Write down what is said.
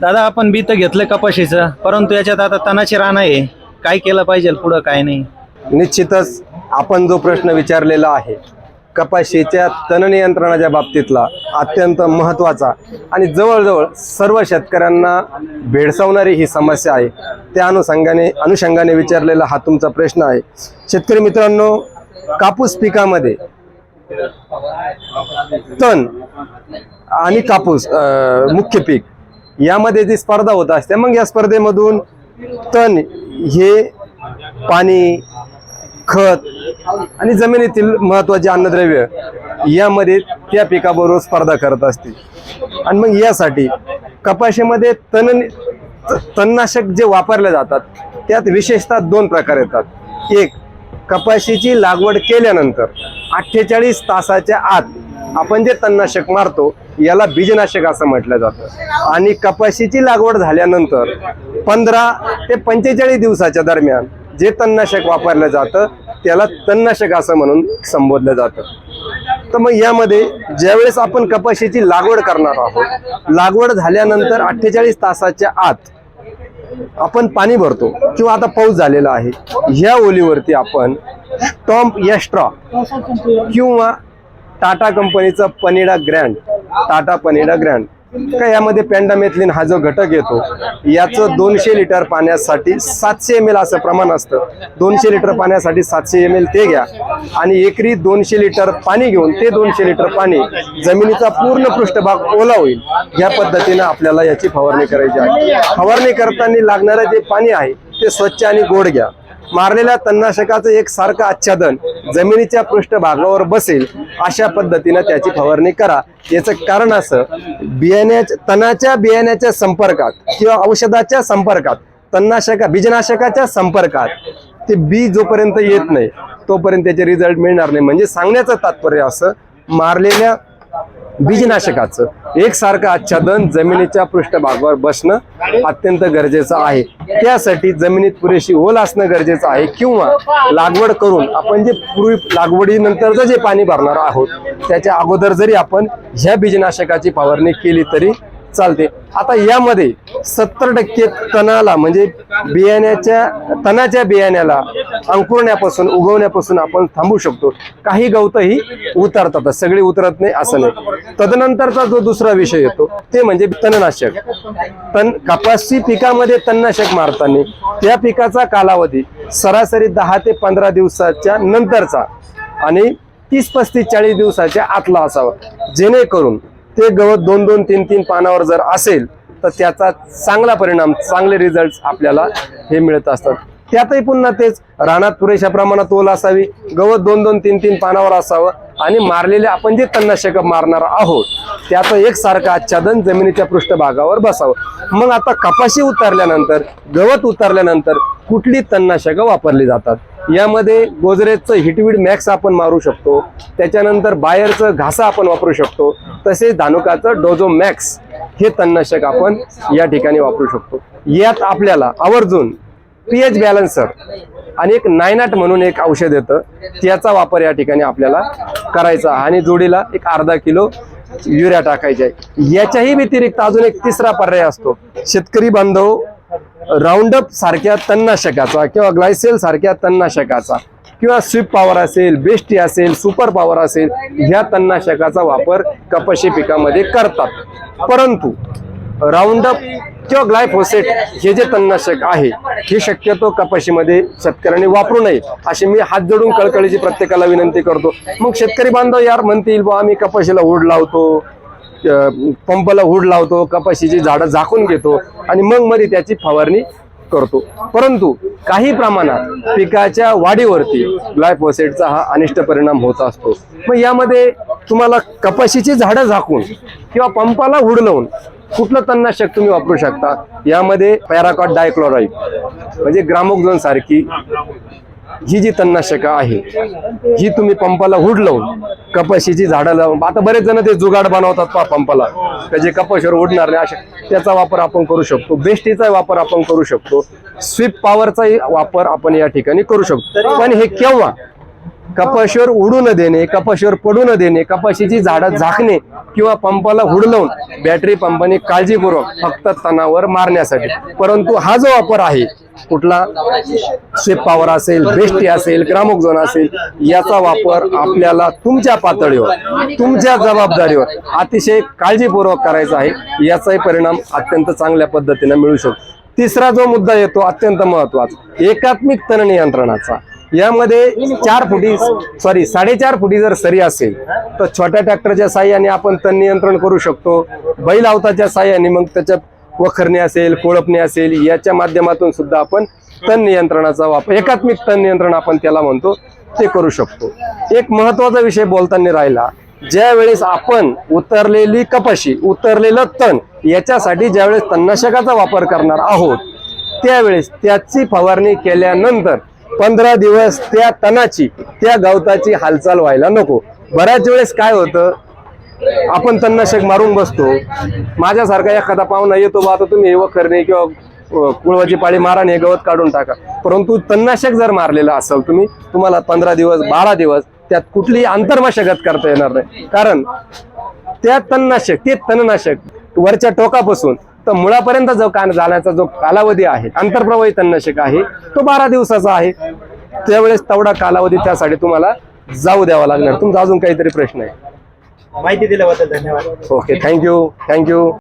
दादा आपण बी तर घेतलं कपाशीचं परंतु याच्यात आता तणाची रान आहे. काय केलं पाहिजे पुढं काय नाही. निश्चितच आपण जो प्रश्न विचारलेला आहे कपाशीच्या तण नियंत्रणाच्या बाबतीतला अत्यंत महत्त्वाचा आणि जवळजवळ सर्व शेतकऱ्यांना भेडसावणारी ही समस्या आहे. त्या अनुषंगाने अनुषंगाने विचारलेला हा तुमचा प्रश्न आहे. शेतकरी मित्रांनो कापूस पिकामध्ये तण आणि कापूस मुख्य पीक यामध्ये जी स्पर्धा होत असते मग या स्पर्धेमधून तण हे पाणी खत आणि जमिनीतील महत्त्वाचे अन्नद्रव्य यामध्ये त्या पिकाबरोबर स्पर्धा करत असते. आणि मग यासाठी कपाशीमध्ये तण तणनाशक जे वापरले जातात त्यात विशेषतः दोन प्रकार येतात. एक कपाशीची लागवड केल्यानंतर अठ्ठेचाळीस तासाच्या आत आपण जे तणनाशक मारतो याला बीजनाशक असं म्हटलं जातं. आणि कपाशीची लागवड झाल्यानंतर पंधरा ते पंचेचाळीस दिवसाच्या दरम्यान जे तणनाशक वापरलं जातं त्याला तणनाशक असं म्हणून संबोधलं जातं. तर मग यामध्ये ज्यावेळेस आपण कपाशीची लागवड करणार आहोत लागवड झाल्यानंतर अठ्ठेचाळीस तासाच्या आत आपण पाणी भरतो किंवा आता पाऊस झालेला आहे ह्या ओलीवरती आपण टॉम्प यस्ट्रा किंवा टाटा कंपनीचा पनिडा ग्रँड टाटा पनेडा ग्रँड. का यामध्ये पॅन्डामेथलिन हा जो घटक येतो याचं दोनशे लिटर पाण्यासाठी सातशे एम एल असं प्रमाण असतं. दोनशे लिटर पाण्यासाठी सातशे एम एल ते घ्या. आणि एकरी दोनशे लिटर पाणी घेऊन ते दोनशे लिटर पाणी जमिनीचा पूर्ण पृष्ठभाग ओला होईल. या पद्धतीनं आपल्याला याची फवारणी करायची आहे. फवारणी करताना लागणारं जे पाणी आहे ते स्वच्छ आणि गोड घ्या. मारलेल्या तणनाशकाचं एक सारखं आच्छादन जमिनीच्या पृष्ठभागावर बसेल अशा पद्धतीनं त्याची फवारणी करा. याचं कारण असं बियाण्याच्या तणाच्या बियाण्याच्या संपर्कात किंवा औषधाच्या संपर्कात तणनाशका बीजनाशकाच्या संपर्कात ते बी जोपर्यंत येत नाही तोपर्यंत त्याचे रिझल्ट मिळणार नाही. म्हणजे सांगण्याचं तात्पर्य असं मारलेल्या बीजनाशकाचं. एकसारखं आच्छादन जमिनीच्या पृष्ठभागावर बसणं अत्यंत गरजेचं आहे. त्यासाठी जमिनीत पुरेशी ओल असणं गरजेचं आहे किंवा लागवड करून आपण जे पूर्वी लागवडीनंतरचं जे पाणी भरणार आहोत त्याच्या अगोदर जरी आपण ह्या बीजनाशकाची फवारणी केली तरी चालते. आता यामध्ये सत्तर टक्के तणाला म्हणजे बियाण्याच्या तणाच्या बियाण्याला अंकुरण्यापासून उगवण्यापासून आपण थांबू शकतो. काही गवतही उतरतात. सगळी उतरत नाही असं नाही. तदनंतरचा जो दुसरा विषय येतो ते म्हणजे तणनाशक. तण कपाशी पिकामध्ये तणनाशक मारताना त्या पिकाचा कालावधी सरासरी दहा ते पंधरा दिवसाच्या नंतरचा आणि तीस पस्तीस चाळीस दिवसाच्या आतला असावा. जेणेकरून ते गवत दोन दोन तीन तीन पानावर जर असेल तर त्याचा चांगला परिणाम चांगले रिझल्ट आपल्याला हे मिळत असतात. त्यातही पुन्हा तेच रानात पुरेशा प्रमाणात ओल असावी गवत दोन दोन तीन तीन पानावर असावं आणि मारलेले आपण जे तणनाशक मारणार आहोत त्याचं एकसारखं आच्छादन जमिनीच्या पृष्ठभागावर बसावं. मग आता कपाशी उतरल्यानंतर गवत उतरल्यानंतर कुठली तणनाशकं वापरली जातात? यामध्ये गोदरेजचं हिटवीड मॅक्स आपण मारू शकतो त्याच्यानंतर बायरचं घासा आपण वापरू शकतो तसेच धानुकाचं डोजो मॅक्स हे तणनाशक आपण या ठिकाणी वापरू शकतो. यात आपल्याला आवर्जून पीएच बॅलन्सर आणि एक नायनाट म्हणून एक औषध येतं त्याचा वापर या ठिकाणी आपल्याला करायचा आणि जोडीला एक अर्धा किलो युरिया टाकायचा आहे. याच्याही व्यतिरिक्त अजून एक तिसरा पर्याय असतो. शेतकरी बांधव राऊंडअप सारख्या तणनाशकाचा किंवा ग्लायसेल सारख्या तणनाशकाचा किंवा स्विप पॉवर असेल बेस्टी असेल सुपर पॉवर असेल ह्या तणनाशकाचा वापर कपाशी पिकामध्ये करतात. परंतु राऊंडअप किंवा ग्लायफोसेट हे जे तणनाशक आहे हे शक्यतो कपाशीमध्ये शेतकऱ्यांनी वापरू नये अशी मी हात जोडून कळकळीची प्रत्येकाला विनंती करतो. मग शेतकरी बांधव यार म्हणतील बा आम्ही कपाशीला हुड लावतो पंपाला हुड लावतो कपाशीची झाडं झाकून घेतो आणि मग मध्ये त्याची फवारणी करतो. परंतु काही प्रमाणात पिकाच्या वाढीवरती ग्लायफोसेटचा हा अनिष्ट परिणाम होत असतो. मग यामध्ये तुम्हाला कपाशीची झाडं झाकून किंवा पंपाला हुड लावून कुठलं तणनाशक तुम्ही वापरू शकता? यामध्ये पॅराकॉट डायक्लोराईड म्हणजे ग्रामोक्झोन सारखी ही जी तणनाशक आहे ही तुम्ही पंपाला हुड लावून कपाशीची झाडं लावून आता बरेच जण ते जुगाड बनवतात पा पंपाला त्याचे कपाशीवर उडणार नाही अशा त्याचा वापर आपण करू शकतो. बेस्टीचा वापर आपण करू शकतो. स्विप पॉवरचाही वापर आपण या ठिकाणी करू शकतो. पण हे केव्हा? कपाशीवर उडू न देणे कपाशीवर पडू न देणे कपाशीची झाडं झाकणे किंवा पंपाला हुडलवून बॅटरी पंपाने काळजीपूर्वक फक्त तणावर मारण्यासाठी. परंतु हा जो वापर आहे कुठला? शेप पॉवर असेल बेस्टी असेल ग्रामोक्झोन असेल याचा वापर आपल्याला तुमच्या पातळीवर तुमच्या जबाबदारीवर अतिशय काळजीपूर्वक करायचा आहे. याचाही परिणाम अत्यंत चांगल्या पद्धतीने मिळू शकतो. तिसरा जो मुद्दा येतो अत्यंत महत्त्वाचा एकात्मिक तण नियंत्रणाचा. यामध्ये चार फुटी सॉरी साडेचार फुटी जर सरी असेल तर छोट्या ट्रॅक्टरच्या साह्याने आपण तण नियंत्रण करू शकतो. बैल अवताच्या साह्याने मग त्याच्यात वखरणे असेल कोळपणे असेल याच्या माध्यमातून सुद्धा आपण तण नियंत्रणाचा वापर एकात्मिक तण नियंत्रण आपण त्याला म्हणतो ते करू शकतो. एक महत्त्वाचा विषय बोलताना राहिला ज्या वेळेस आपण उतरलेली कपाशी उतरलेलं तण याच्यासाठी ज्यावेळेस तणनाशकाचा वापर करणार आहोत त्यावेळेस त्याची फवारणी केल्यानंतर पंधरा दिवस त्या तणाची त्या गवताची हालचाल व्हायला नको. बऱ्याच वेळेस काय होतं आपण तणनाशक मारून बसतो. माझ्यासारखा एखादा पाहुणा येतो बा आता तुम्ही वखरणे किंवा कुळवाची पाळी मारा नाही हे गवत काढून टाका. परंतु तणनाशक जर मारलेलं असेल तुम्ही तुम्हाला पंधरा दिवस बारा दिवस त्यात कुठलीही आंतरमशागत करता येणार नाही. कारण त्या तणनाशक ते तणनाशक वरच्या टोकापासून तर मुळापर्यंत जो कान जाण्याचा जो कालावधी आहे आंतरप्रवाही तणनाशक आहे तो बारा दिवसाचा आहे. त्यावेळेस तेवढा कालावधी त्यासाठी तुम्हाला जाऊ द्यावा लागणार. तुमचा अजून काहीतरी प्रश्न आहे. माहिती दिल्याबद्दल धन्यवाद. Okay thank you thank you